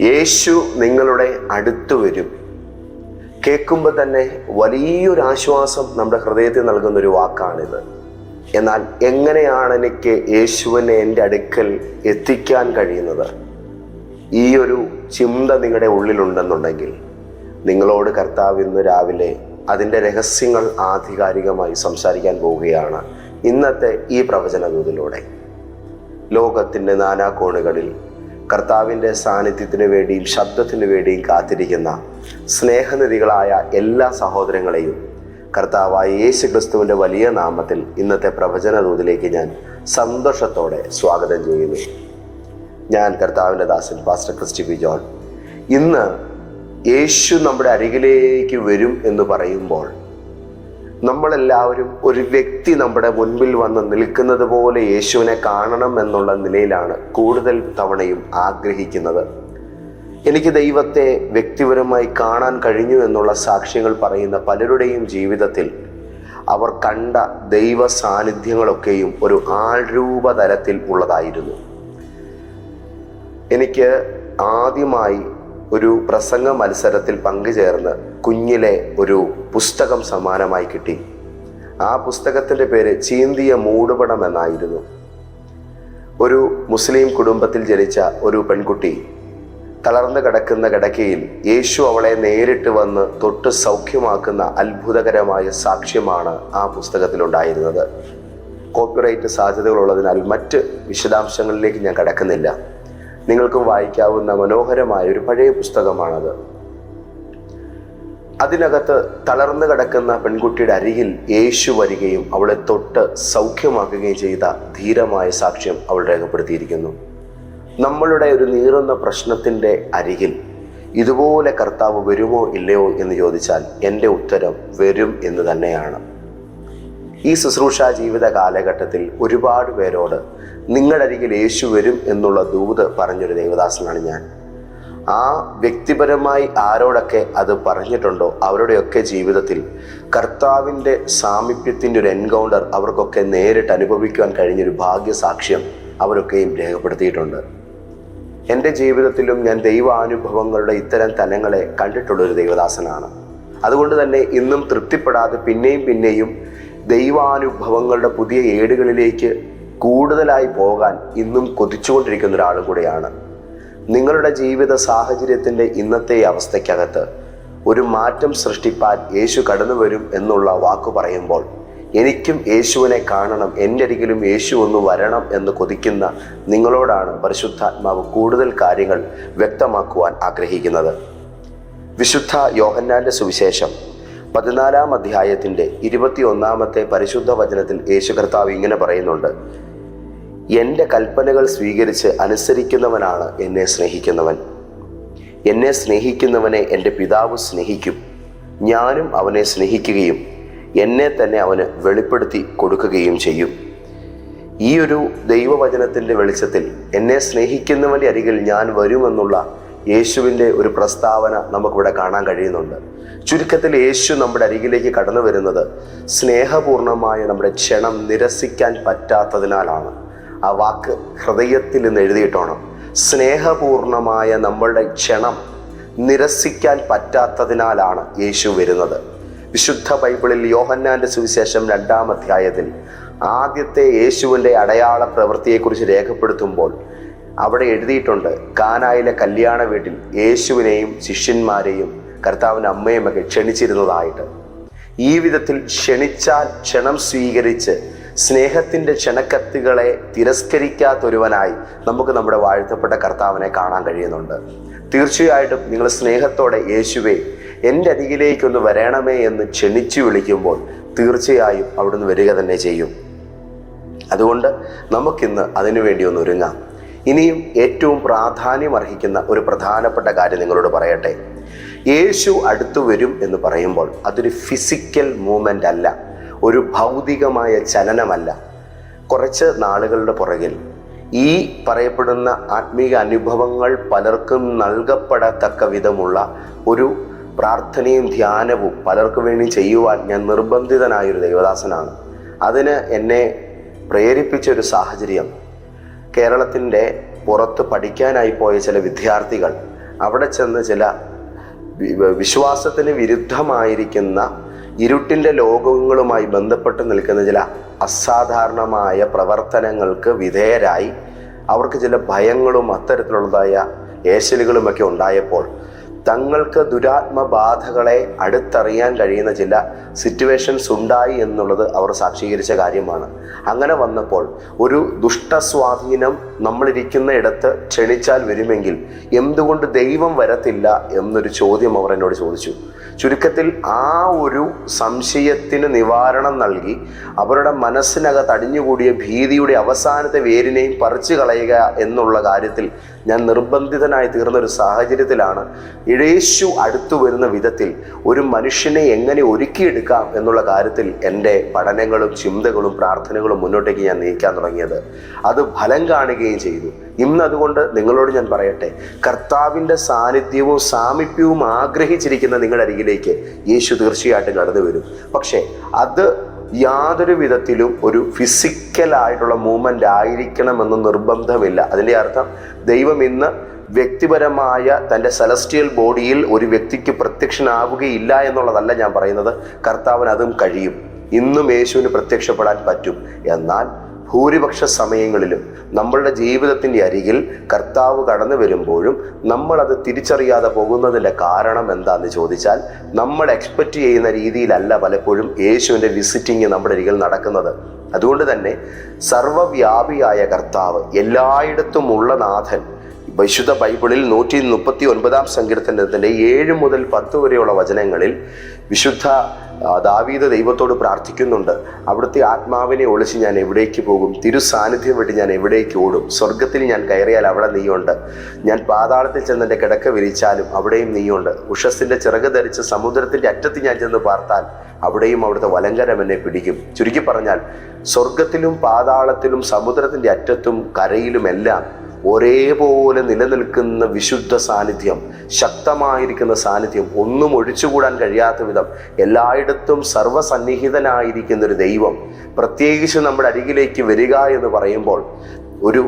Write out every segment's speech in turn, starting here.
യേശു നിങ്ങളുടെ അടുത്ത് വരും. കേൾക്കുമ്പോൾ തന്നെ വലിയൊരു ആശ്വാസം നമ്മുടെ ഹൃദയത്തിൽ നൽകുന്ന ഒരു വാക്കാണിത്. എന്നാൽ എങ്ങനെയാണ് എനിക്ക് യേശുവിനെ എന്റെ അടുക്കൽ എത്തിക്കാൻ കഴിയുന്നത്? ഈ ഒരു ചിന്ത നിങ്ങളുടെ ഉള്ളിലുണ്ടെന്നുണ്ടെങ്കിൽ നിങ്ങളോട് കർത്താവ് ഇന്ന് രാവിലെ അതിന്റെ രഹസ്യങ്ങൾ ആധികാരികമായി സംസാരിക്കാൻ പോവുകയാണ് ഇന്നത്തെ ഈ പ്രവചനദൂതിലൂടെ ലോകത്തിന്റെ നാനാകോണുകളിൽ കർത്താവിന്റെ സാന്നിധ്യത്തിന് വേണ്ടിയും ശബ്ദത്തിന് വേണ്ടിയും കാത്തിരിക്കുന്ന സ്നേഹനിധികളായ എല്ലാ സഹോദരങ്ങളെയും കർത്താവായ യേശു ക്രിസ്തുവിന്റെ വലിയ നാമത്തിൽ ഇന്നത്തെ പ്രവചന ദൂതിലേക്ക് ഞാൻ സന്തോഷത്തോടെ സ്വാഗതം ചെയ്യുന്നു. ഞാൻ കർത്താവിന്റെ ദാസൻ പാസ്റ്റർ ക്രിസ്റ്റി പി. ജോൺ. ഇന്ന് യേശു നമ്മുടെ അരികിലേക്ക് വരും എന്ന് പറയുമ്പോൾ നമ്മളെല്ലാവരും ഒരു വ്യക്തി നമ്മുടെ മുൻപിൽ വന്ന് നിൽക്കുന്നത് പോലെ യേശുവിനെ കാണണം എന്നുള്ള നിലയിലാണ് കൂടുതൽ തവണയും ആഗ്രഹിക്കുന്നത്. എനിക്ക് ദൈവത്തെ വ്യക്തിപരമായി കാണാൻ കഴിഞ്ഞു എന്നുള്ള സാക്ഷ്യങ്ങൾ പറയുന്ന പലരുടെയും ജീവിതത്തിൽ അവർ കണ്ട ദൈവ സാന്നിധ്യങ്ങളൊക്കെയും ഒരു ആൾരൂപ തലത്തിൽ ഉള്ളതായിരുന്നു. എനിക്ക് ആദ്യമായി ഒരു പ്രസംഗ മത്സരത്തിൽ പങ്കുചേർന്ന് കുഞ്ഞിലെ ഒരു പുസ്തകം സമാനമായി കിട്ടി. ആ പുസ്തകത്തിന്റെ പേര് ചീന്തിയ മൂടുപടം എന്നായിരുന്നു. ഒരു മുസ്ലിം കുടുംബത്തിൽ ജനിച്ച ഒരു പെൺകുട്ടി തളർന്നു കിടക്കുന്ന കിടക്കയിൽ യേശു അവളെ നേരിട്ട് വന്ന് തൊട്ട് സൗഖ്യമാക്കുന്ന അത്ഭുതകരമായ സാക്ഷ്യമാണ് ആ പുസ്തകത്തിലുണ്ടായിരുന്നത്. കോപ്പിറൈറ്റ് സാധ്യതകളുള്ളതിനാൽ മറ്റ് വിശദാംശങ്ങളിലേക്ക് ഞാൻ കടക്കുന്നില്ല. നിങ്ങൾക്കും വായിക്കാവുന്ന മനോഹരമായ ഒരു പഴയ പുസ്തകമാണത്. അതിനകത്ത് തളർന്നു കിടക്കുന്ന പെൺകുട്ടിയുടെ അരികിൽ യേശു വരികയും അവളെ തൊട്ട് സൗഖ്യമാക്കുകയും ചെയ്ത ധീരമായ സാക്ഷ്യം അവൾ രേഖപ്പെടുത്തിയിരിക്കുന്നു. നമ്മളുടെ ഒരു നീറുന്ന പ്രശ്നത്തിന്റെ അരികിൽ ഇതുപോലെ കർത്താവ് വരുമോ ഇല്ലയോ എന്ന് ചോദിച്ചാൽ എന്റെ ഉത്തരം വരും എന്ന് തന്നെയാണ്. ഈ ശുശ്രൂഷ ജീവിത കാലഘട്ടത്തിൽ ഒരുപാട് പേരോട് നിങ്ങളുടെ അരികിൽ യേശു വരും എന്നുള്ള ദൂത് പറഞ്ഞൊരു ദേവദാസനാണ് ഞാൻ. ആ വ്യക്തിപരമായി ആരോടൊക്കെ അത് പറഞ്ഞിട്ടുണ്ടോ അവരുടെയൊക്കെ ജീവിതത്തിൽ കർത്താവിന്റെ സാമീപ്യത്തിന്റെ ഒരു എൻകൗണ്ടർ അവർക്കൊക്കെ നേരിട്ട് അനുഭവിക്കുവാൻ കഴിഞ്ഞൊരു ഭാഗ്യസാക്ഷ്യം അവരൊക്കെയും രേഖപ്പെടുത്തിയിട്ടുണ്ട്. എന്റെ ജീവിതത്തിലും ഞാൻ ദൈവാനുഭവങ്ങളുടെ ഇത്തരം തലങ്ങളെ കണ്ടിട്ടുള്ളൊരു ദൈവദാസനാണ്. അതുകൊണ്ട് തന്നെ ഇന്നും തൃപ്തിപ്പെടാതെ പിന്നെയും പിന്നെയും ദൈവാനുഭവങ്ങളുടെ പുതിയ ഏടുകളിലേക്ക് കൂടുതലായി പോകാൻ ഇന്നും കൊതിച്ചുകൊണ്ടിരിക്കുന്ന ഒരാളും കൂടെയാണ്. നിങ്ങളുടെ ജീവിത സാഹചര്യത്തിന്റെ ഇന്നത്തെ അവസ്ഥയ്ക്കകത്ത് ഒരു മാറ്റം സൃഷ്ടിപ്പാൻ യേശു കടന്നു വരും എന്നുള്ള വാക്ക് പറയുമ്പോൾ എനിക്കും യേശുവിനെ കാണണം എന്റെ അരികിലും യേശു ഒന്ന് വരണം എന്ന് കൊതിക്കുന്ന നിങ്ങളോടാണ് പരിശുദ്ധാത്മാവ് കൂടുതൽ കാര്യങ്ങൾ വ്യക്തമാക്കുവാൻ ആഗ്രഹിക്കുന്നത്. വിശുദ്ധ യോഹന്നാന്റെ സുവിശേഷം പതിനാലാം അധ്യായത്തിന്റെ ഇരുപത്തിയൊന്നാമത്തെ പരിശുദ്ധ വചനത്തിൽ യേശു കർത്താവ് ഇങ്ങനെ പറയുന്നുണ്ട്. എന്റെ കൽപ്പനകൾ സ്വീകരിച്ച് അനുസരിക്കുന്നവനാണ് എന്നെ സ്നേഹിക്കുന്നവൻ. എന്നെ സ്നേഹിക്കുന്നവനെ എന്റെ പിതാവ് സ്നേഹിക്കും. ഞാനും അവനെ സ്നേഹിക്കുകയും എന്നെ തന്നെ അവന് വെളിപ്പെടുത്തി കൊടുക്കുകയും ചെയ്യും. ഈ ഒരു ദൈവവചനത്തിന്റെ വെളിച്ചത്തിൽ എന്നെ സ്നേഹിക്കുന്നവന്റെ അരികിൽ ഞാൻ വരുമെന്നുള്ള യേശുവിന്റെ ഒരു പ്രസ്താവന നമുക്കിവിടെ കാണാൻ കഴിയുന്നുണ്ട്. ചുരുക്കത്തിൽ യേശു നമ്മുടെ അരികിലേക്ക് കടന്നു വരുന്നത് സ്നേഹപൂർണമായ നമ്മുടെ ക്ഷണം നിരസിക്കാൻ പറ്റാത്തതിനാലാണ്. ആ വാക്ക് ഹൃദയത്തിൽ നിന്ന് എഴുതിയിട്ടോണം. സ്നേഹപൂർണമായ നമ്മളുടെ ക്ഷണം നിരസിക്കാൻ പറ്റാത്തതിനാലാണ് യേശു വരുന്നത്. വിശുദ്ധ ബൈബിളിൽ യോഹന്നാന്റെ സുവിശേഷം രണ്ടാം അധ്യായത്തിൽ ആദ്യത്തെ യേശുവിന്റെ അടയാള പ്രവൃത്തിയെക്കുറിച്ച് രേഖപ്പെടുത്തുമ്പോൾ അവിടെ എഴുതിയിട്ടുണ്ട് കാനായിലെ കല്യാണ വീട്ടിൽ യേശുവിനെയും ശിഷ്യന്മാരെയും കർത്താവിന്റെ അമ്മയുമൊക്കെ ക്ഷണിച്ചിരുന്നതായിട്ട്. ഈ വിധത്തിൽ ക്ഷണിച്ചാൽ ക്ഷണം സ്വീകരിച്ച് സ്നേഹത്തിന്റെ ക്ഷണക്കത്തുകളെ തിരസ്കരിക്കാത്തൊരുവനായി നമുക്ക് നമ്മുടെ വാഴ്ത്തപ്പെട്ട കർത്താവിനെ കാണാൻ കഴിയുന്നുണ്ട്. തീർച്ചയായിട്ടും നിങ്ങൾ സ്നേഹത്തോടെ യേശുവെ എന്റെ അരികിലേക്കൊന്ന് വരണമേ എന്ന് ക്ഷണിച്ചു വിളിക്കുമ്പോൾ തീർച്ചയായും അവിടുന്ന് വരിക തന്നെ ചെയ്യും. അതുകൊണ്ട് നമുക്കിന്ന് അതിനുവേണ്ടി ഒന്ന് ഒരുങ്ങാം. ഇനിയും ഏറ്റവും പ്രാധാന്യം അർഹിക്കുന്ന ഒരു പ്രധാനപ്പെട്ട കാര്യം നിങ്ങളോട് പറയട്ടെ. യേശു അടുത്തു വരും എന്ന് പറയുമ്പോൾ അതൊരു ഫിസിക്കൽ മൂവ്മെന്റ് അല്ല ഒരു ഭൗതികമായ ചലനമല്ല. കുറച്ച് നാളുകളുടെ പുറകിൽ ഈ പറയപ്പെടുന്ന ആത്മീക അനുഭവങ്ങൾ പലർക്കും നൽകപ്പെടത്തക്ക വിധമുള്ള ഒരു പ്രാർത്ഥനയും ധ്യാനവും പലർക്കു വേണ്ടി ചെയ്യുവാൻ ഞാൻ നിർബന്ധിതനായൊരു ദൈവദാസനാണ്. അതിന് എന്നെ പ്രേരിപ്പിച്ച ഒരു സാഹചര്യം കേരളത്തിന്റെ പുറത്ത് പഠിക്കാനായി പോയ ചില വിദ്യാർത്ഥികൾ അവിടെ ചെന്ന് ചില വിശ്വാസത്തിന് വിരുദ്ധമായിരിക്കുന്ന ഇരുട്ടിന്റെ ലോകങ്ങളുമായി ബന്ധപ്പെട്ട് നിൽക്കുന്ന ചില അസാധാരണമായ പ്രവർത്തനങ്ങൾക്ക് വിധേയരായി അവർക്ക് ചില ഭയങ്ങളും അത്തരത്തിലുള്ളതായ ഏശലുകളുമൊക്കെ ഉണ്ടായപ്പോൾ തങ്ങൾക്ക് ദുരാത്മബാധകളെ അടുത്തറിയാൻ കഴിയുന്ന ചില സിറ്റുവേഷൻസ് ഉണ്ടായി എന്നുള്ളത് അവർ സാക്ഷീകരിച്ച കാര്യമാണ്. അങ്ങനെ വന്നപ്പോൾ ഒരു ദുഷ്ടസ്വാധീനം നമ്മളിരിക്കുന്ന ഇടത്ത് ക്ഷണിച്ചാൽ വരുമെങ്കിൽ എന്തുകൊണ്ട് ദൈവം വരത്തില്ല എന്നൊരു ചോദ്യം അവർ എന്നോട് ചോദിച്ചു. ചുരുക്കത്തിൽ ആ ഒരു സംശയത്തിന് നിവാരണം നൽകി അവരുടെ മനസ്സിനകത്ത് അടിഞ്ഞുകൂടിയ ഭീതിയുടെ അവസാനത്തെ വേരിനെയും പറിച്ചു കളയുക എന്നുള്ള കാര്യത്തിൽ ഞാൻ നിർബന്ധിതനായി തീർന്ന ഒരു സാഹചര്യത്തിലാണ് ഇഴേശു അടുത്തു വരുന്ന വിധത്തിൽ ഒരു മനുഷ്യനെ എങ്ങനെ ഒരുക്കിയെടുക്കാം എന്നുള്ള കാര്യത്തിൽ എന്റെ പഠനങ്ങളും ചിന്തകളും പ്രാർത്ഥനകളും മുന്നോട്ടേക്ക് ഞാൻ നീക്കാൻ തുടങ്ങിയത്. അത് ഫലം കാണുകയും ചെയ്തു. ഇന്ന് അതുകൊണ്ട് നിങ്ങളോട് ഞാൻ പറയട്ടെ കർത്താവിന്റെ സാന്നിധ്യവും സാമീപ്യവും ആഗ്രഹിച്ചിരിക്കുന്ന നിങ്ങളുടെ അരികിലേക്ക് യേശു തീർച്ചയായിട്ടും കടന്നു വരും. പക്ഷേ അത് യാതൊരു വിധത്തിലും ഒരു ഫിസിക്കലായിട്ടുള്ള മൂവ്മെന്റ് ആയിരിക്കണമെന്ന് നിർബന്ധമില്ല. അതിന്റെ അർത്ഥം ദൈവം ഇന്ന് വ്യക്തിപരമായ തന്റെ സെലസ്റ്റിയൽ ബോഡിയിൽ ഒരു വ്യക്തിക്ക് പ്രത്യക്ഷനാവുകയില്ല എന്നുള്ളതല്ല ഞാൻ പറയുന്നത്. കർത്താവിന് അതും കഴിയും. ഇന്നും യേശുവിന് പ്രത്യക്ഷപ്പെടാൻ പറ്റും. എന്നാൽ ഭൂരിപക്ഷ സമയങ്ങളിലും നമ്മളുടെ ജീവിതത്തിന്റെ അരികിൽ കർത്താവ് കടന്നു വരുമ്പോഴും നമ്മളത് തിരിച്ചറിയാതെ പോകുന്നതിന്റെ കാരണം എന്താണെന്ന് ചോദിച്ചാൽ നമ്മൾ എക്സ്പെക്റ്റ് ചെയ്യുന്ന രീതിയിലല്ല പലപ്പോഴും യേശുവിന്റെ വിസിറ്റിംഗ് നമ്മുടെ അരികിൽ നടക്കുന്നത്. അതുകൊണ്ട് തന്നെ സർവവ്യാപിയായ കർത്താവ് എല്ലായിടത്തുമുള്ള നാഥൻ വിശുദ്ധ ബൈബിളിൽ നൂറ്റി മുപ്പത്തി ഒൻപതാം സങ്കീർത്തനത്തിന്റെ ഏഴ് മുതൽ പത്ത് വരെയുള്ള വചനങ്ങളിൽ വിശുദ്ധ ദാവീത ദൈവത്തോട് പ്രാർത്ഥിക്കുന്നുണ്ട്. അവിടുത്തെ ആത്മാവിനെ ഒളിച്ച് ഞാൻ എവിടേക്ക് പോകും? തിരു സാന്നിധ്യം വിട്ട് ഞാൻ എവിടേക്ക് ഓടും? സ്വർഗത്തിൽ ഞാൻ കയറിയാൽ അവിടെ നീയുണ്ട്. ഞാൻ പാതാളത്തിൽ ചെന്ന് എന്റെ കിടക്ക വിരിച്ചാലും അവിടെയും നീയുണ്ട്. ഉഷസിന്റെ ചിറക് ധരിച്ച് സമുദ്രത്തിന്റെ അറ്റത്ത് ഞാൻ ചെന്ന് പാർത്താൽ അവിടെയും അവിടുത്തെ വലങ്കരം എന്നെ പിടിക്കും. ചുരുക്കി പറഞ്ഞാൽ സ്വർഗത്തിലും പാതാളത്തിലും സമുദ്രത്തിന്റെ അറ്റത്തും കരയിലുമെല്ലാം ഒരേപോലെ നിലനിൽക്കുന്ന വിശുദ്ധ സാന്നിധ്യം ശക്തമായിരിക്കുന്ന സാന്നിധ്യം ഒന്നും ഒഴിച്ചുകൂടാൻ കഴിയാത്ത വിധം എല്ലായിടത്തും സർവസന്നിഹിതനായിരിക്കുന്ന ഒരു ദൈവം പ്രത്യേകിച്ച് നമ്മുടെ അരികിലേക്ക് വരിക എന്ന് പറയുമ്പോൾ ഒരു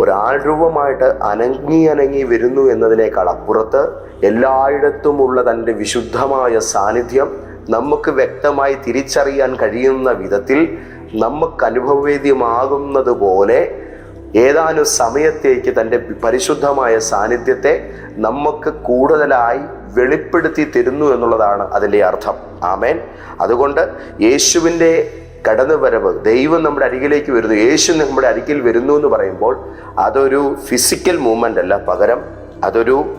ഒരാൾരൂപമായിട്ട് അനങ്ങി അനങ്ങി വരുന്നു എന്നതിനേക്കാൾ അപ്പുറത്ത് എല്ലായിടത്തുമുള്ള തന്റെ വിശുദ്ധമായ സാന്നിധ്യം നമുക്ക് വ്യക്തമായി തിരിച്ചറിയാൻ കഴിയുന്ന വിധത്തിൽ നമുക്ക് അനുഭവവേദ്യമാകുന്നത് പോലെ ഏതാനും സമയത്തേക്ക് തന്റെ പരിശുദ്ധമായ സാന്നിധ്യത്തെ നമുക്ക് കൂടുതലായി വെളിപ്പെടുത്തി തരുന്നു എന്നുള്ളതാണ് അതിന്റെ അർത്ഥം. ആമേൻ. അതുകൊണ്ട് യേശുവിന്റെ കടന്നുവരവ് ദൈവം നമ്മുടെ അരികിലേക്ക് വരുന്നു. യേശു നമ്മുടെ അരികിൽ വരുന്നു എന്ന് പറയുമ്പോൾ അതൊരു ഫിസിക്കൽ മൂവ്മെന്റ് അല്ല പകരം അതൊരു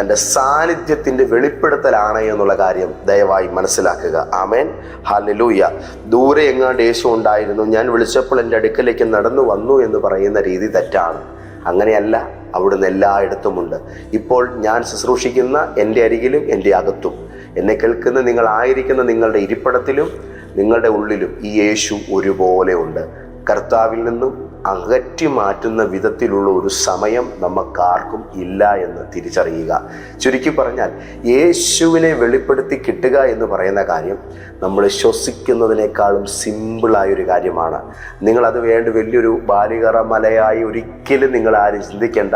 തന്റെ സാന്നിധ്യത്തിന്റെ വെളിപ്പെടുത്തലാണ് എന്നുള്ള കാര്യം ദയവായി മനസ്സിലാക്കുക. ആമേൻ. ഹലൂയ ദൂരെ എങ്ങാണ്ട് യേശു ഉണ്ടായിരുന്നു. ഞാൻ വിളിച്ചപ്പോൾ എന്റെ അടുക്കലേക്ക് നടന്നു വന്നു എന്ന് പറയുന്ന രീതി തെറ്റാണ്. അങ്ങനെയല്ല അവിടുന്ന് എല്ലായിടത്തുമുണ്ട് ഇപ്പോൾ ഞാൻ ശുശ്രൂഷിക്കുന്ന എന്റെ അരികിലും എന്റെ അകത്തും. എന്നെ കേൾക്കുന്ന നിങ്ങളായിരിക്കുന്ന നിങ്ങളുടെ ഇരിപ്പിടത്തിലും നിങ്ങളുടെ ഉള്ളിലും ഈ യേശു ഒരുപോലെ ഉണ്ട്. കർത്താവിൽ നിന്നും അകറ്റി മാറ്റുന്ന വിധത്തിലുള്ള ഒരു സമയം നമുക്കാർക്കും ഇല്ല എന്ന് തിരിച്ചറിയുക. ചുരുക്കി പറഞ്ഞാൽ യേശുവിനെ വെളിപ്പെടുത്തി കിട്ടുക എന്ന് പറയുന്ന കാര്യം നമ്മൾ ശ്വസിക്കുന്നതിനേക്കാളും സിമ്പിളായൊരു കാര്യമാണ്. നിങ്ങളത് വേണ്ട വലിയൊരു ബാലികറ മലയായി ഒരിക്കലും നിങ്ങൾ ആരും ചിന്തിക്കേണ്ട.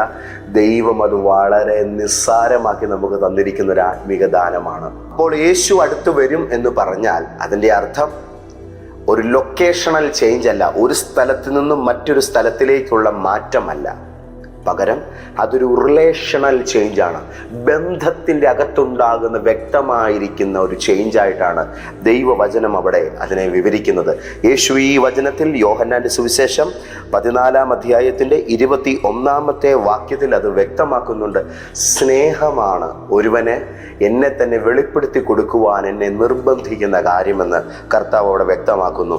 ദൈവം അത് വളരെ നിസ്സാരമാക്കി നമുക്ക് തന്നിരിക്കുന്ന ഒരു ആത്മീക ദാനമാണ്. അപ്പോൾ യേശു അടുത്ത് വരും എന്ന് പറഞ്ഞാൽ അതിന്റെ അർത്ഥം ഒരു ലൊക്കേഷണൽ ചേഞ്ച് അല്ല ഒരു സ്ഥലത്ത് നിന്നും മറ്റൊരു സ്ഥലത്തിലേക്കുള്ള മാറ്റമല്ല. പകരം അതൊരു റിലേഷണൽ ചേഞ്ചാണ് ബന്ധത്തിന്റെ അകത്തുണ്ടാകുന്ന വ്യക്തമായിരിക്കുന്ന ഒരു ചേഞ്ചായിട്ടാണ് ദൈവവചനം അവിടെ അതിനെ വിവരിക്കുന്നത്. യേശു ഈ വചനത്തിൽ യോഹന്നാന്റെ സുവിശേഷം പതിനാലാം അധ്യായത്തിന്റെ ഇരുപത്തി ഒന്നാമത്തെ വാക്യത്തിൽ അത് വ്യക്തമാക്കുന്നുണ്ട്. സ്നേഹമാണ് ഒരുവനെ എന്നെ തന്നെ വെളിപ്പെടുത്തി കൊടുക്കുവാൻ എന്നെ നിർബന്ധിക്കുന്ന കാര്യമെന്ന് കർത്താവ് അവിടെ വ്യക്തമാക്കുന്നു.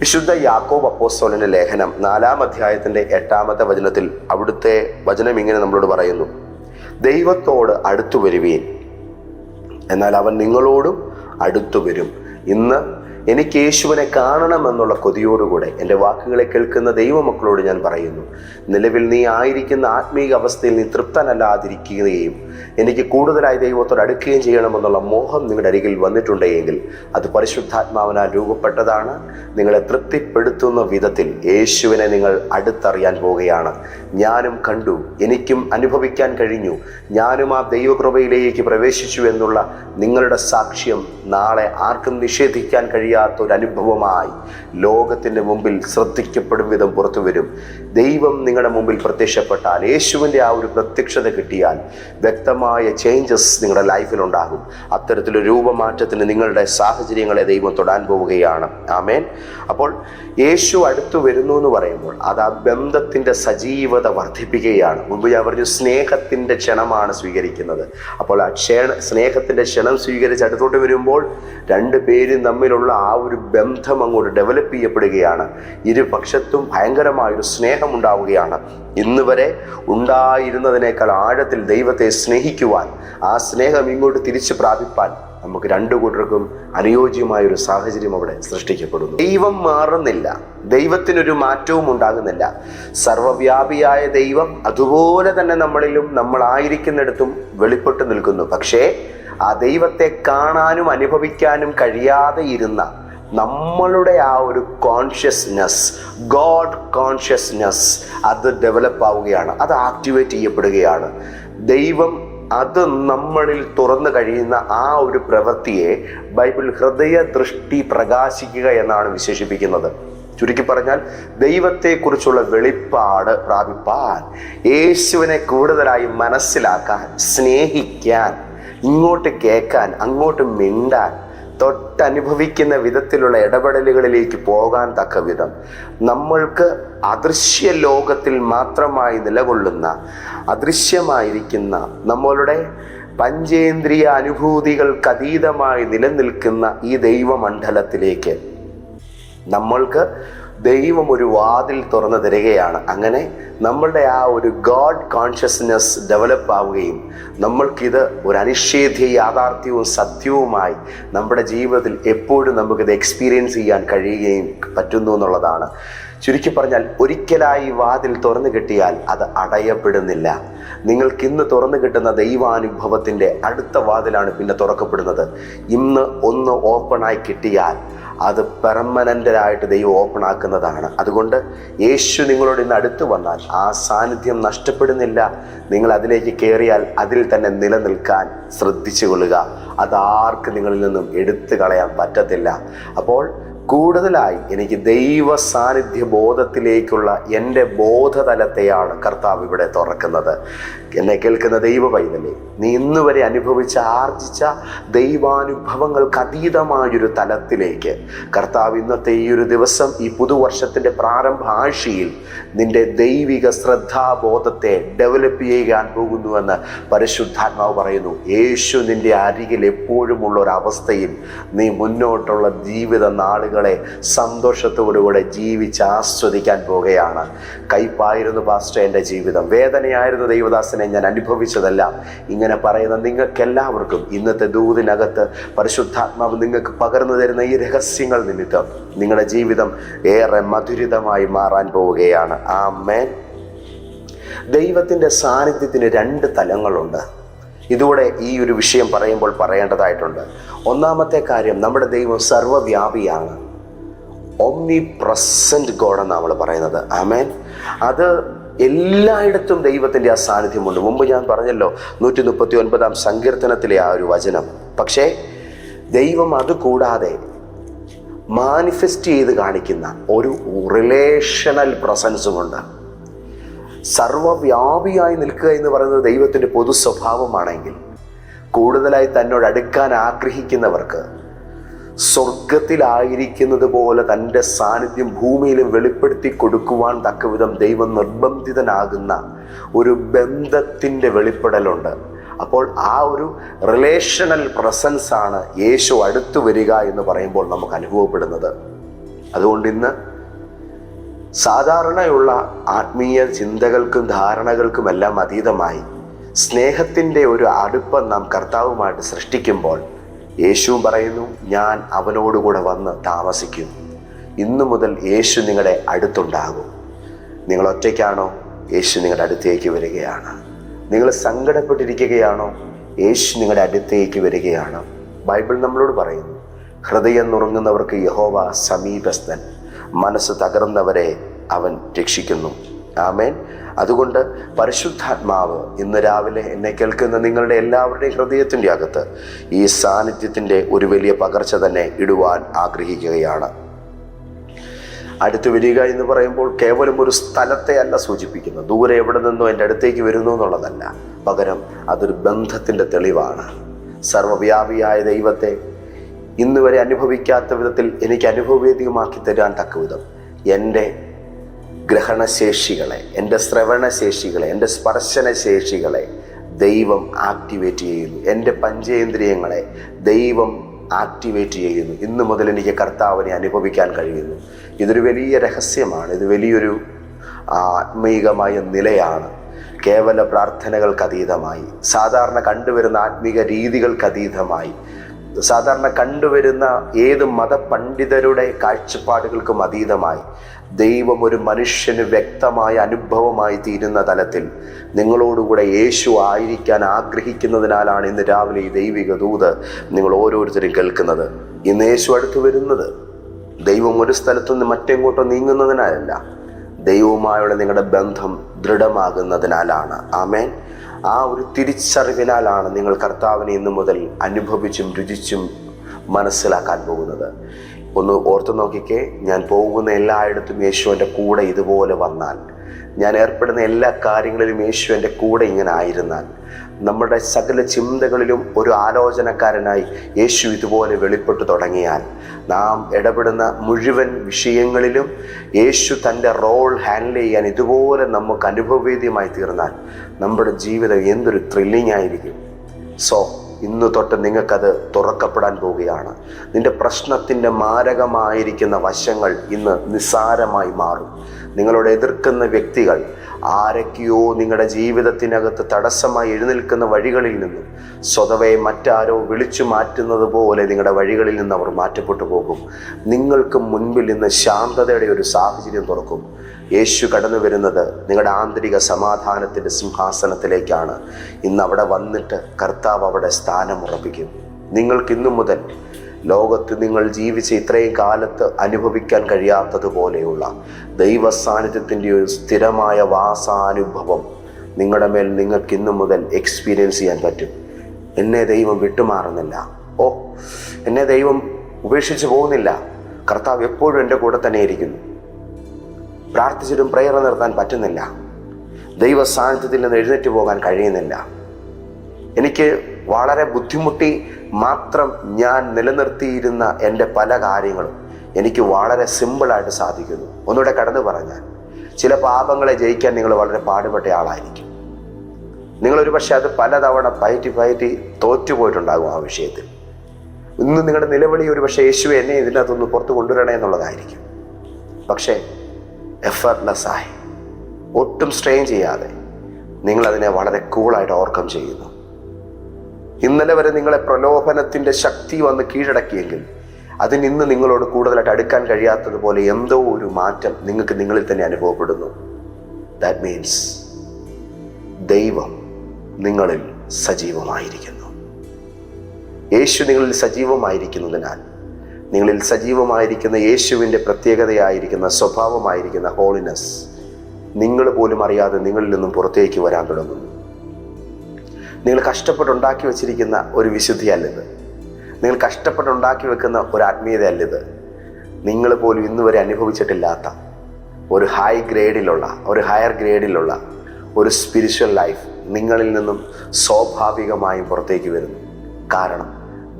വിശുദ്ധ യാക്കോബ് അപ്പോസ്തോലിന്റെ ലേഖനം നാലാം അധ്യായത്തിന്റെ എട്ടാമത്തെ വചനത്തിൽ അവിടുത്തെ വചനം ഇങ്ങനെ നമ്മളോട് പറയുന്നു. ദൈവത്തോട് അടുത്തു വരുവീൻ എന്നാൽ അവൻ നിങ്ങളോടും അടുത്തു വരും ഇന്ന് എനിക്ക് യേശുവിനെ കാണണമെന്നുള്ള കൊതിയോടുകൂടെ എന്റെ വാക്കുകളെ കേൾക്കുന്ന ദൈവമക്കളോട് ഞാൻ പറയുന്നു. നിലവിൽ നീ ആയിരിക്കുന്ന ആത്മീയ അവസ്ഥയിൽ നീ തൃപ്തനല്ലാതിരിക്കുകയും എനിക്ക് കൂടുതലായി ദൈവത്തോട് അടുക്കുകയും ചെയ്യണമെന്നുള്ള മോഹം നിങ്ങളുടെ അരികിൽ വന്നിട്ടുണ്ടെങ്കിൽ അത് പരിശുദ്ധാത്മാവിനാൽ രൂപപ്പെട്ടതാണ്. നിങ്ങളെ തൃപ്തിപ്പെടുത്തുന്ന വിധത്തിൽ യേശുവിനെ നിങ്ങൾ അടുത്തറിയാൻ പോവുകയാണ്. ഞാനും കണ്ടു എനിക്കും അനുഭവിക്കാൻ കഴിഞ്ഞു. ഞാനും ആ ദൈവകൃപയിലേക്ക് പ്രവേശിച്ചു എന്നുള്ള നിങ്ങളുടെ സാക്ഷ്യം നാളെ ആർക്കും നിഷേധിക്കാൻ കഴിയാത്ത അനുഭവമായി ലോകത്തിന്റെ മുമ്പിൽ ശ്രദ്ധിക്കപ്പെടും വിധം പുറത്തു വരും ദൈവം നിങ്ങളുടെ മുമ്പിൽ പ്രത്യക്ഷപ്പെട്ടാൽ യേശുവിന്റെ ആ ഒരു പ്രത്യക്ഷത കിട്ടിയാൽ വ്യക്തമായ ചേഞ്ചസ് നിങ്ങളുടെ ലൈഫിൽ ഉണ്ടാകും. അത്തരത്തിലൊരു രൂപമാറ്റത്തിന് നിങ്ങളുടെ സാഹചര്യങ്ങളെ ദൈവം തൊടാൻ പോവുകയാണ്. ആമേൻ. അപ്പോൾ യേശു അടുത്തു വരുന്നു എന്ന് പറയുമ്പോൾ അത് ആ ബന്ധത്തിന്റെ സജീവത വർദ്ധിപ്പിക്കുകയാണ്. മുമ്പ് ഞാൻ പറഞ്ഞു സ്നേഹത്തിന്റെ ക്ഷണമാണ് സ്വീകരിക്കുന്നത്. അപ്പോൾ ആ ക്ഷണ സ്നേഹത്തിന്റെ ക്ഷണം സ്വീകരിച്ച് അടുത്തോട്ട് വരുമ്പോൾ രണ്ട് പേരും തമ്മിലുള്ള ആ ഒരു ബന്ധം അങ്ങോട്ട് ഡെവലപ്പ് ചെയ്യപ്പെടുകയാണ്. ഇരുപക്ഷത്തും ഭയങ്കരമായൊരു സ്നേഹം ഉണ്ടാവുകയാണ് ഇന്ന് വരെ ഉണ്ടായിരുന്നതിനേക്കാൾ ആഴത്തിൽ ദൈവത്തെ സ്നേഹിക്കുവാൻ ആ സ്നേഹം ഇങ്ങോട്ട് തിരിച്ചു പ്രാപിപ്പാൻ നമുക്ക് രണ്ടു കൂട്ടർക്കും അനുയോജ്യമായ ഒരു സാഹചര്യം അവിടെ സൃഷ്ടിക്കപ്പെടുന്നു. ദൈവം മാറുന്നില്ല. ദൈവത്തിനൊരു മാറ്റവും ഉണ്ടാകുന്നില്ല. സർവവ്യാപിയായ ദൈവം അതുപോലെ തന്നെ നമ്മളിലും നമ്മളായിരിക്കുന്നിടത്തും വെളിപ്പെട്ടു നിൽക്കുന്നു. പക്ഷേ ആ ദൈവത്തെ കാണാനും അനുഭവിക്കാനും കഴിയാതെ ഇരുന്ന നമ്മളുടെ ആ ഒരു കോൺഷ്യസ്നെസ് ഗോഡ് കോൺഷ്യസ്നെസ് അത് ഡെവലപ്പ് ആവുകയാണ്. അത് ആക്ടിവേറ്റ് ചെയ്യപ്പെടുകയാണ്. ദൈവം അത് നമ്മളിൽ തുറന്നു കഴിയുന്ന ആ ഒരു പ്രവൃത്തിയെ ബൈബിൾ ഹൃദയ ദൃഷ്ടി പ്രകാശിക്കുക എന്നാണ് വിശേഷിപ്പിക്കുന്നത്. ചുരുക്കി പറഞ്ഞാൽ ദൈവത്തെക്കുറിച്ചുള്ള വെളിപ്പാട് പ്രാപിപ്പാൻ യേശുവിനെ കൂടുതലായി മനസ്സിലാക്കാൻ സ്നേഹിക്കാൻ ഇങ്ങോട്ട് കേൾക്കാൻ അങ്ങോട്ട് മിണ്ടാൻ തൊട്ടനുഭവിക്കുന്ന വിധത്തിലുള്ള ഇടപെടലുകളിലേക്ക് പോകാൻ തക്ക വിധം. നമ്മൾക്ക് അദൃശ്യ ലോകത്തിൽ മാത്രമായി നിലകൊള്ളുന്ന അദൃശ്യമായിരിക്കുന്ന നമ്മളുടെ പഞ്ചേന്ദ്രിയ അനുഭൂതികൾക്ക് അതീതമായി നിലനിൽക്കുന്ന ഈ ദൈവമണ്ഡലത്തിലേക്ക് നമ്മൾക്ക് ദൈവം ഒരു വാതിൽ തുറന്നു തരികയാണ്. അങ്ങനെ നമ്മളുടെ ആ ഒരു ഗോഡ് കോൺഷ്യസ്നെസ് ഡെവലപ്പ് ആവുകയും നമ്മൾക്കിത് ഒരു അനിഷേധ്യ യാഥാർത്ഥ്യവും സത്യവുമായി നമ്മുടെ ജീവിതത്തിൽ എപ്പോഴും നമുക്കിത് എക്സ്പീരിയൻസ് ചെയ്യാൻ കഴിയുകയും പറ്റുന്നു എന്നുള്ളതാണ്. ചുരുക്കി പറഞ്ഞാൽ ഒരിക്കലായി വാതിൽ തുറന്നു കിട്ടിയാൽ അത് അടയപ്പെടുന്നില്ല. നിങ്ങൾക്ക് ഇന്ന് തുറന്നു കിട്ടുന്ന ദൈവാനുഭവത്തിന്റെ അടുത്ത വാതിലാണ് പിന്നെ തുറക്കപ്പെടുന്നത്. ഇന്ന് ഒന്ന് ഓപ്പണായി കിട്ടിയാൽ അത് പെർമനന്റായിട്ട് ദൈവം ഓപ്പൺ ആക്കുന്നതാണ്. അതുകൊണ്ട് യേശു നിങ്ങളോട് ഇന്ന് അടുത്ത് വന്നാൽ ആ സാന്നിധ്യം നഷ്ടപ്പെടുന്നില്ല. നിങ്ങൾ അതിലേക്ക് കയറിയാൽ അതിൽ തന്നെ നിലനിൽക്കാൻ ശ്രദ്ധിച്ചു കൊള്ളുക അതാർക്ക് നിങ്ങളിൽ നിന്നും എടുത്തു കളയാൻ പറ്റത്തില്ല. അപ്പോൾ കൂടുതലായി എനിക്ക് ദൈവ സാന്നിധ്യ ബോധത്തിലേക്കുള്ള എന്റെ ബോധതലത്തെയാണ് കർത്താവ് ഇവിടെ തുറക്കുന്നത്. എന്നെ കേൾക്കുന്ന ദൈവ പൈതലേ നീ ഇന്ന് വരെ അനുഭവിച്ച ആർജിച്ച ദൈവാനുഭവങ്ങൾക്ക് അതീതമായൊരു തലത്തിലേക്ക്. കർത്താവ് ഇന്നത്തെ ഈ ഒരു ദിവസം ഈ പുതുവർഷത്തിന്റെ പ്രാരംഭ ആഴ്ചയിൽ നിന്റെ ദൈവിക ശ്രദ്ധാബോധത്തെ ഡെവലപ്പ് ചെയ്യാൻ പോകുന്നുവെന്ന് പരിശുദ്ധാത്മാവ് പറയുന്നു. യേശു നിന്റെ അരികിൽ എപ്പോഴും ഉള്ള ഒരു അവസ്ഥയിൽ നീ മുന്നോട്ടുള്ള ജീവിത നാളുകളെ സന്തോഷത്തോടുകൂടെ ജീവിച്ച് ആസ്വദിക്കാൻ പോകുകയാണ്. കയ്പായിരുന്നു പാസ്റ്റർ എന്റെ ജീവിതം. വേദനയായിരുന്നു ദൈവദാസനെ ഞാൻ അനുഭവിച്ചതെല്ലാം. ഇങ്ങനെ പറയുന്ന നിങ്ങൾക്കെല്ലാവർക്കും ഇന്നത്തെ ദൂതിനകത്ത് പരിശുദ്ധാത്മാവ് നിങ്ങൾക്ക് പകർന്നു തരുന്ന ഈ രഹസ്യങ്ങൾ നിമിത്തം നിങ്ങളുടെ ജീവിതം ഏറെ മധുരിതമായി മാറാൻ പോവുകയാണ്. ആ മേൻ ദൈവത്തിന്റെ സാന്നിധ്യത്തിന് രണ്ട് തലങ്ങളുണ്ട്. ഇതുകൂടെ ഈ ഒരു വിഷയം പറയുമ്പോൾ പറയേണ്ടതായിട്ടുണ്ട്. ഒന്നാമത്തെ കാര്യം നമ്മുടെ ദൈവം സർവവ്യാപിയാണ് ഒമ്നി പ്രസന്റ് ഗോഡെന്നാണ് നമ്മൾ പറയുന്നത്. ആമേൻ. അത് എല്ലായിടത്തും ദൈവത്തിന്റെ ആ സാന്നിധ്യമുണ്ട്. മുമ്പ് ഞാൻ പറഞ്ഞല്ലോ നൂറ്റി മുപ്പത്തി ഒൻപതാം സങ്കീർത്തനത്തിലെ ആ ഒരു വചനം. പക്ഷേ ദൈവം അത് കൂടാതെ മാനിഫെസ്റ്റ് ചെയ്ത് കാണിക്കുന്ന ഒരു റിലേഷണൽ പ്രസൻസുമുണ്ട് സർവവ്യാപിയായി നിൽക്കുക എന്ന് പറയുന്നത് ദൈവത്തിന്റെ പൊതു സ്വഭാവമാണെങ്കിൽ കൂടുതലായി തന്നോട് അടുക്കാൻ ആഗ്രഹിക്കുന്നവർക്ക് സ്വർഗത്തിലായിരിക്കുന്നത് പോലെ തന്റെ സാന്നിധ്യം ഭൂമിയിൽ വെളിപ്പെടുത്തി കൊടുക്കുവാൻ തക്കവിധം ദൈവം നിർബന്ധിതനാകുന്ന ഒരു ബന്ധത്തിന്റെ വെളിപ്പെടലുണ്ട്. അപ്പോൾ ആ ഒരു റിലേഷണൽ പ്രസൻസ് ആണ് യേശു അടുത്തു വരിക എന്ന് പറയുമ്പോൾ നമുക്ക് അനുഭവപ്പെടുന്നത്. അതുകൊണ്ട് ഇന്ന് സാധാരണയുള്ള ആത്മീയ ചിന്തകൾക്കും ധാരണകൾക്കുമെല്ലാം അതീതമായി സ്നേഹത്തിന്റെ ഒരു അടുപ്പം നാം കർത്താവുമായിട്ട് സൃഷ്ടിക്കുമ്പോൾ യേശുവും പറയുന്നു ഞാൻ അവനോടുകൂടെ വന്ന് താമസിക്കും ഇന്നു മുതൽ യേശു നിങ്ങളുടെ അടുത്തുണ്ടാകും. നിങ്ങൾ ഒറ്റയ്ക്കാണോ? യേശു നിങ്ങളുടെ അടുത്തേക്ക് വരികയാണ്. നിങ്ങൾ സങ്കടപ്പെട്ടിരിക്കുകയാണോ? യേശു നിങ്ങളുടെ അടുത്തേക്ക് വരികയാണ്. ബൈബിൾ നമ്മളോട് പറയുന്നു ഹൃദയം നുറങ്ങുന്നവർക്ക് യഹോവ സമീപസ്ഥൻ. മനസ്സ് തകർന്നവരെ അവൻ രക്ഷിക്കുന്നു. ആമേൻ. അതുകൊണ്ട് പരിശുദ്ധാത്മാവ് ഇന്ന് രാവിലെ എന്നെ കേൾക്കുന്ന നിങ്ങളുടെ എല്ലാവരുടെയും ഹൃദയത്തിന്റെ അകത്ത് ഈ സാന്നിധ്യത്തിന്റെ ഒരു വലിയ പകർച്ച തന്നെ ഇടുവാൻ ആഗ്രഹിക്കുകയാണ്. അടുത്ത് വരിക എന്ന് പറയുമ്പോൾ കേവലം ഒരു സ്ഥലത്തെ അല്ല സൂചിപ്പിക്കുന്നത്. ദൂരെ എവിടെ നിന്നോ എന്റെ അടുത്തേക്ക് വരുന്നു എന്നുള്ളതല്ല. പകരം അതൊരു ബന്ധത്തിന്റെ തെളിവാണ്. സർവവ്യാപിയായ ദൈവത്തെ ഇന്നുവരെ അനുഭവിക്കാത്ത വിധത്തിൽ എനിക്ക് അനുഭവവേദികമാക്കി തരാൻ തക്ക വിധം എന്റെ ഗ്രഹണശേഷികളെ എന്റെ ശ്രവണശേഷികളെ എന്റെ സ്പർശനശേഷികളെ ദൈവം ആക്ടിവേറ്റ് ചെയ്യുന്നു. എന്റെ പഞ്ചേന്ദ്രിയങ്ങളെ ദൈവം ആക്ടിവേറ്റ് ചെയ്യുന്നു. ഇന്ന് മുതൽ എനിക്ക് കർത്താവിനെ അനുഭവിക്കാൻ കഴിയുന്നു. ഇതൊരു വലിയ രഹസ്യമാണ്. ഇത് വലിയൊരു ആത്മീകമായ നിലയാണ്. കേവല പ്രാർത്ഥനകൾക്കതീതമായി. സാധാരണ കണ്ടുവരുന്ന ആത്മീക രീതികൾക്ക് അതീതമായി സാധാരണ കണ്ടുവരുന്ന ഏത് മതപണ്ഡിതരുടെ കാഴ്ചപ്പാടുകൾക്കും അതീതമായി. ദൈവം ഒരു മനുഷ്യന് വ്യക്തമായ അനുഭവമായി തീരുന്ന തലത്തിൽ നിങ്ങളോടുകൂടെ യേശു ആയിരിക്കാൻ ആഗ്രഹിക്കുന്നതിനാലാണ് ഇന്ന് രാവിലെ ഈ ദൈവിക ദൂത് നിങ്ങൾ ഓരോരുത്തരും കേൾക്കുന്നത്. ഇന്ന് യേശു അടുത്ത് വരുന്നത് ദൈവം ഒരു സ്ഥലത്തുനിന്ന് മറ്റെങ്ങോട്ടോ നീങ്ങുന്നതിനാലല്ല. ദൈവവുമായുള്ള നിങ്ങളുടെ ബന്ധം ദൃഢമാകുന്നതിനാലാണ്. ആമേൻ. ആ ഒരു തിരിച്ചറിവിനാലാണ് നിങ്ങൾ കർത്താവിനെ ഇന്നു മുതൽ അനുഭവിച്ചും രുചിച്ചും മനസ്സിലാക്കാൻ പോകുന്നത്. ഒന്ന് ഓർത്തു നോക്കിക്കേ ഞാൻ പോകുന്ന എല്ലായിടത്തും യേശുവിന്റെ കൂടെ ഇതുപോലെ വന്നാൽ ഞാൻ ഏർപ്പെടുന്ന എല്ലാ കാര്യങ്ങളിലും യേശു എന്റെ കൂടെ ഇങ്ങനെ ആയിരുന്നാൽ നമ്മുടെ സകല ചിന്തകളിലും ഒരു ആലോചനക്കാരനായി യേശു ഇതുപോലെ വെളിപ്പെട്ടു തുടങ്ങിയാൽ നാം ഇടപെടുന്ന മുഴുവൻ വിഷയങ്ങളിലും യേശു തന്റെ റോൾ ഹാൻഡിൽ ചെയ്യാൻ ഇതുപോലെ നമുക്ക് അനുഭവവേദ്യമായി തീർന്നാൽ നമ്മുടെ ജീവിതം എന്തൊരു ത്രില്ലിംഗ് ആയിരിക്കും. സോ ഇന്ന് തൊട്ട് നിങ്ങൾക്കത് തുറക്കപ്പെടാൻ പോവുകയാണ്. നിന്റെ പ്രശ്നത്തിന്റെ മാരകമായിരിക്കുന്ന വശങ്ങൾ ഇന്ന് നിസ്സാരമായി മാറും. നിങ്ങളോട് എതിർക്കുന്ന വ്യക്തികൾ ആരൊക്കെയോ നിങ്ങളുടെ ജീവിതത്തിനകത്ത് തടസ്സമായി എഴുന്നേൽക്കുന്ന വഴികളിൽ നിന്നും സ്വതവേ മറ്റാരോ വിളിച്ചു മാറ്റുന്നത് പോലെ നിങ്ങളുടെ വഴികളിൽ നിന്ന് അവർ മാറ്റപ്പെട്ടു പോകും. നിങ്ങൾക്ക് മുൻപിൽ നിന്ന് ശാന്തതയുടെ ഒരു സാഹചര്യം തുറക്കും. യേശു കടന്നു വരുന്നത് നിങ്ങളുടെ ആന്തരിക സമാധാനത്തിന്റെ സിംഹാസനത്തിലേക്കാണ്. ഇന്ന് അവിടെ വന്നിട്ട് കർത്താവ് അവിടെ സ്ഥാനം ഉറപ്പിക്കും നിങ്ങൾക്ക് ഇന്നു മുതൽ ലോകത്ത് നിങ്ങൾ ജീവിച്ച ഇത്രയും കാലത്ത് അനുഭവിക്കാൻ കഴിയാത്തതുപോലെയുള്ള ദൈവ സാന്നിധ്യത്തിന്റെ ഒരു സ്ഥിരമായ വാസാനുഭവം നിങ്ങളുടെ മേൽ നിങ്ങൾക്ക് ഇന്നു മുതൽ എക്സ്പീരിയൻസ് ചെയ്യാൻ പറ്റും. എന്നെ ദൈവം വിട്ടുമാറുന്നില്ല. ഓ എന്നെ ദൈവം ഉപേക്ഷിച്ച് പോകുന്നില്ല. കർത്താവ് എപ്പോഴും എന്റെ കൂടെ തന്നെ ഇരിക്കുന്നു. പ്രാർത്ഥിച്ചിട്ടും പ്രയർ നിർത്താൻ പറ്റുന്നില്ല. ദൈവ സാന്നിധ്യത്തിൽ നിന്ന് എഴുന്നേറ്റ് പോകാൻ കഴിയുന്നില്ല. എനിക്ക് വളരെ ബുദ്ധിമുട്ടി മാത്രം ഞാൻ നിലനിർത്തിയിരുന്ന എന്റെ പല കാര്യങ്ങളും എനിക്ക് വളരെ സിമ്പിളായിട്ട് സാധിക്കുന്നു. ഒന്നുകൂടെ കടന്നു പറഞ്ഞാൽ ചില പാപങ്ങളെ ജയിക്കാൻ നിങ്ങൾ വളരെ പാടുപെട്ട ആളായിരിക്കും. നിങ്ങളൊരു പക്ഷേ അത് പലതവണ പയറ്റി പയറ്റി തോറ്റുപോയിട്ടുണ്ടാകും ആ വിഷയത്തിൽ. ഇന്ന് നിങ്ങളുടെ നിലവിളി ഒരു പക്ഷേ യേശു എന്നെ ഇതിനകത്തൊന്ന് പുറത്ത് കൊണ്ടുവരണേ എന്നുള്ളതായിരിക്കും. പക്ഷേ എഫർട്ട്ലെസ് ആയി ഒട്ടും സ്ട്രെയിൻ ചെയ്യാതെ നിങ്ങളതിനെ വളരെ കൂളായിട്ട് ഓവർകം ചെയ്യുന്നു. ഇന്നലെ വരെ നിങ്ങളെ പ്രലോഭനത്തിന്റെ ശക്തി വന്ന് കീഴടക്കിയെങ്കിൽ അതിന് ഇന്ന് നിങ്ങളോട് കൂടുതലായിട്ട് അടുക്കാൻ കഴിയാത്തതുപോലെ എന്തോ ഒരു മാറ്റം നിങ്ങൾക്ക് നിങ്ങളിൽ തന്നെ അനുഭവപ്പെടുന്നു. ദാറ്റ് മീൻസ് ദൈവം നിങ്ങളിൽ സജീവമായിരിക്കുന്നു. യേശു നിങ്ങളിൽ സജീവമായിരിക്കുന്നതിനാൽ നിങ്ങളിൽ സജീവമായിരിക്കുന്ന യേശുവിന്റെ പ്രത്യേകതയായിരിക്കുന്ന സ്വഭാവമായിരിക്കുന്ന ഹോളിനെസ് നിങ്ങൾ പോലും അറിയാതെ നിങ്ങളിൽ നിന്നും പുറത്തേക്ക് വരാൻ തുടങ്ങുന്നു. നിങ്ങൾ കഷ്ടപ്പെട്ടുണ്ടാക്കി വെച്ചിരിക്കുന്ന ഒരു വിശുദ്ധിയല്ലിത്. നിങ്ങൾ കഷ്ടപ്പെട്ടുണ്ടാക്കി വെക്കുന്ന ഒരു ആത്മീയതയല്ലിത്. നിങ്ങൾ പോലും ഇന്ന് വരെ അനുഭവിച്ചിട്ടില്ലാത്ത ഒരു ഹൈ ഗ്രേഡിലുള്ള ഒരു ഹയർ ഗ്രേഡിലുള്ള ഒരു സ്പിരിച്വൽ ലൈഫ് നിങ്ങളിൽ നിന്നും സ്വാഭാവികമായും പുറത്തേക്ക് വരുന്നു. കാരണം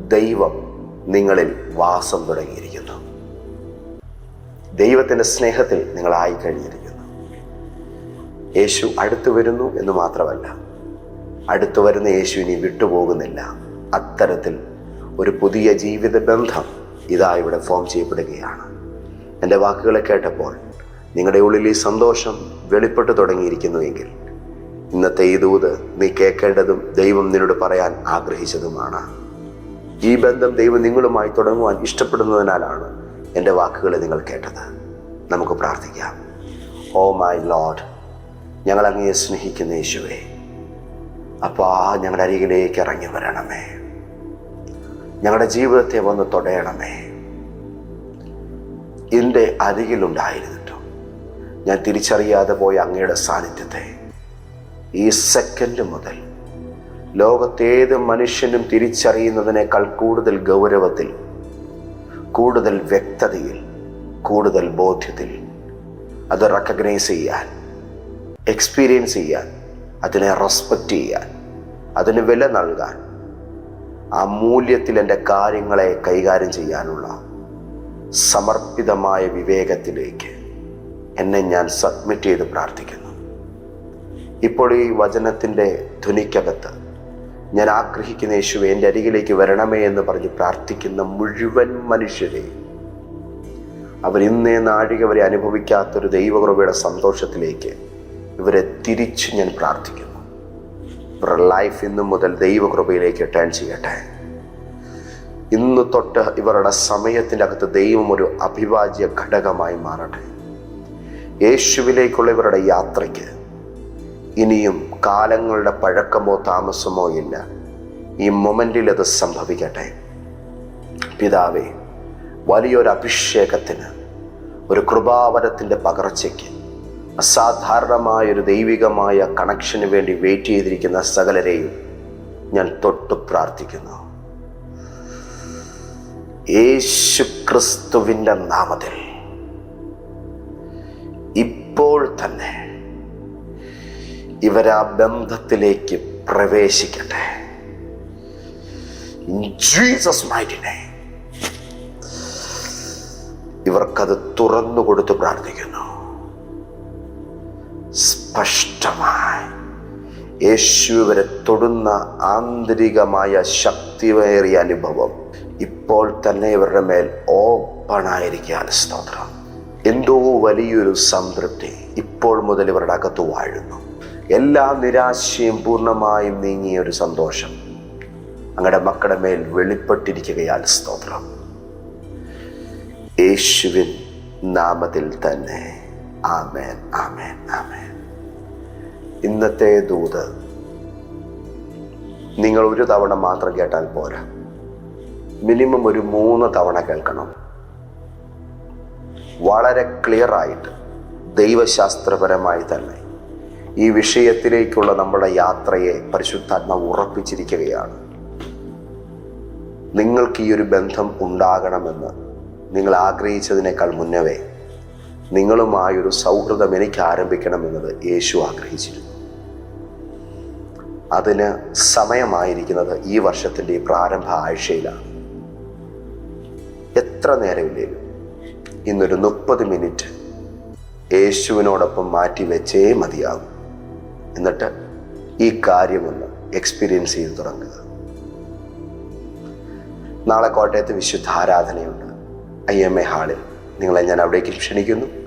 ദൈവം നിങ്ങളിൽ വാസം തുടങ്ങിയിരിക്കുന്നു. ദൈവത്തിന്റെ സ്നേഹത്തിൽ നിങ്ങളായി കഴിഞ്ഞിരിക്കുന്നു. യേശു അടുത്തു വരുന്നു എന്ന് മാത്രമല്ല അടുത്തു വരുന്ന യേശു ഇനി വിട്ടുപോകുന്നില്ല. അത്തരത്തിൽ ഒരു പുതിയ ജീവിത ബന്ധം ഇതാ ഇവിടെ ഫോം ചെയ്യപ്പെടുകയാണ്. എന്റെ വാക്കുകളെ കേട്ടപ്പോൾ നിങ്ങളുടെ ഉള്ളിൽ ഈ സന്തോഷം വെളിപ്പെട്ടു തുടങ്ങിയിരിക്കുന്നുവെങ്കിൽ ഇന്നത്തെ ഈ ദൂത് നീ കേൾക്കേണ്ടതും ദൈവം നിന്നോട് പറയാൻ ആഗ്രഹിച്ചതുമാണ്. ഈ ബന്ധം ദൈവം നിങ്ങളുമായി തുടങ്ങുവാൻ ഇഷ്ടപ്പെടുന്നതിനാലാണ് എന്റെ വാക്കുകളെ നിങ്ങൾ കേട്ടത്. നമുക്ക് പ്രാർത്ഥിക്കാം. ഓ മൈ ലോഡ് ഞങ്ങൾ അങ്ങയെ സ്നേഹിക്കുന്ന യേശുവേ അപ്പാ ഞങ്ങളുടെ അരികിലേക്ക് ഇറങ്ങി വരണമേ. ഞങ്ങളുടെ ജീവിതത്തെ വന്ന് തൊടയണമേ. എന്റെ അരികിലുണ്ടായിരുന്നിട്ടും ഞാൻ തിരിച്ചറിയാതെ പോയ അങ്ങയുടെ സാന്നിധ്യത്തെ ഈ സെക്കൻഡ് മുതൽ ലോകത്തേത് മനുഷ്യനും തിരിച്ചറിയുന്നതിനേക്കാൾ കൂടുതൽ ഗൗരവത്തിൽ കൂടുതൽ വ്യക്തതയിൽ കൂടുതൽ ബോധ്യത്തിൽ അത് റെക്കഗ്നൈസ് ചെയ്യാൻ എക്സ്പീരിയൻസ് ചെയ്യാൻ അതിനെ റെസ്പെക്റ്റ് ചെയ്യാൻ അതിന് വില നൽകാൻ ആ മൂല്യത്തിൽ എന്റെ കാര്യങ്ങളെ കൈകാര്യം ചെയ്യാനുള്ള സമർപ്പിതമായ വിവേകത്തിലേക്ക് എന്നെ ഞാൻ സബ്മിറ്റ് ചെയ്ത് പ്രാർത്ഥിക്കുന്നു. ഇപ്പോൾ ഈ വചനത്തിന്റെ ധ്വനിക്കകത്ത് ഞാൻ ആഗ്രഹിക്കുന്ന യേശു എന്റെ അരികിലേക്ക് വരണമേ എന്ന് പറഞ്ഞ് പ്രാർത്ഥിക്കുന്ന മുഴുവൻ മനുഷ്യരെയും അവർ ഇന്നേ നാഴിക വരെ അനുഭവിക്കാത്തൊരു ദൈവകൃപയുടെ സന്തോഷത്തിലേക്ക് ഇവരെ തിരിച്ച് ഞാൻ പ്രാർത്ഥിക്കുന്നു. ഇവരുടെ ലൈഫ് ഇന്നു മുതൽ ദൈവകൃപയിലേക്ക് ടേൺ ചെയ്യട്ടെ. ഇന്ന് തൊട്ട് ഇവരുടെ സമയത്തിന്റെ അകത്ത് ദൈവം ഒരു അഭിവാജ്യ ഘടകമായി മാറട്ടെ. യേശുവിലേക്കുള്ള ഇവരുടെ യാത്രയ്ക്ക് ഇനിയും കാലങ്ങളുടെ പഴക്കമോ താമസമോ ഇല്ല. ഈ മൊമെന്റിൽ അത് സംഭവിക്കട്ടെ. പിതാവേ വലിയൊരു അഭിഷേകത്തിന് ഒരു കൃപാവരത്തിന്റെ പകർച്ചയ്ക്ക് അസാധാരണമായ ഒരു ദൈവികമായ കണക്ഷന് വേണ്ടി വെയിറ്റ് ചെയ്തിരിക്കുന്ന സകലരെയും ഞാൻ തൊട്ട് പ്രാർത്ഥിക്കുന്നു. യേശു ക്രിസ്തുവിന്റെ നാമത്തിൽ. ഇപ്പോൾ തന്നെ ഇവരാ ബന്ധത്തിലേക്ക് പ്രവേശിക്കട്ടെ. ജീസസ് മൈറ്റിനെ ഇവർക്കത് തുറന്നു കൊടുത്ത് പ്രാർത്ഥിക്കുന്നു. സ്പഷ്ടമായി. യേശു ഇവരെ തൊടുന്ന ആന്തരികമായ ശക്തിവേറിയ അനുഭവം ഇപ്പോൾ തന്നെ ഇവരുടെ മേൽ ഓപ്പണായിരിക്കാൻ സ്തോത്രം. എന്തോ വലിയൊരു സംതൃപ്തി ഇപ്പോൾ മുതൽ ഇവരുടെ അകത്ത് വാഴുന്നു. എല്ലാ നിരാശയും പൂർണമായും നീങ്ങിയ ഒരു സന്തോഷം അങ്ങടെ മക്കളുടെ മേൽ വെളിപ്പെട്ടിരിക്കുകയാൽ സ്തോത്രം. യേശുവിൻ നാമത്തിൽ തന്നെ. ആമേൻ ആമേൻ ആമേൻ. ഇന്നത്തെ ദൂത് നിങ്ങൾ ഒരു തവണ മാത്രം കേട്ടാൽ പോരാ. മിനിമം ഒരു മൂന്ന് തവണ കേൾക്കണം. വളരെ ക്ലിയർ ആയിട്ട് ദൈവശാസ്ത്രപരമായി തന്നെ ഈ വിഷയത്തിലേക്കുള്ള നമ്മുടെ യാത്രയെ പരിശുദ്ധാത്മാവ് ഉറപ്പിച്ചിരിക്കുകയാണ്. നിങ്ങൾക്ക് ഈ ഒരു ബന്ധം ഉണ്ടാകണമെന്ന് നിങ്ങൾ ആഗ്രഹിച്ചതിനേക്കാൾ മുന്നവേ നിങ്ങളുമായൊരു സൗഹൃദം എനിക്ക് ആരംഭിക്കണമെന്നത് യേശു ആഗ്രഹിച്ചിരുന്നു. അതിന് സമയമായിരിക്കുന്നത് ഈ വർഷത്തിന്റെ പ്രാരംഭ ആഴ്ചയിലാണ്. എത്ര നേരമില്ലേലും ഇന്നൊരു മുപ്പത് മിനിറ്റ് യേശുവിനോടൊപ്പം മാറ്റി വെച്ചേ മതിയാകും. എന്നിട്ട് ഈ കാര്യമൊന്ന് എക്സ്പീരിയൻസ് ചെയ്ത് തുടങ്ങുക. നാളെ കോട്ടയത്ത് വിശുദ്ധ ആരാധനയുണ്ട്. ഐ എം എ ഹാളിൽ നിങ്ങളെ ഞാൻ അവിടേക്ക് ക്ഷണിക്കുന്നു.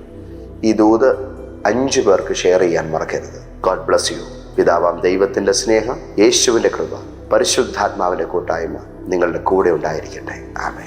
ഈ ദൂത് അഞ്ചു പേർക്ക് ഷെയർ ചെയ്യാൻ മറക്കരുത്. ഗോഡ് ബ്ലസ് യു പിതാവാം ദൈവത്തിന്റെ സ്നേഹം യേശുവിന്റെ കൃപ പരിശുദ്ധാത്മാവിന്റെ കൂട്ടായ്മ നിങ്ങളുടെ കൂടെ ഉണ്ടായിരിക്കട്ടെ. ആമേ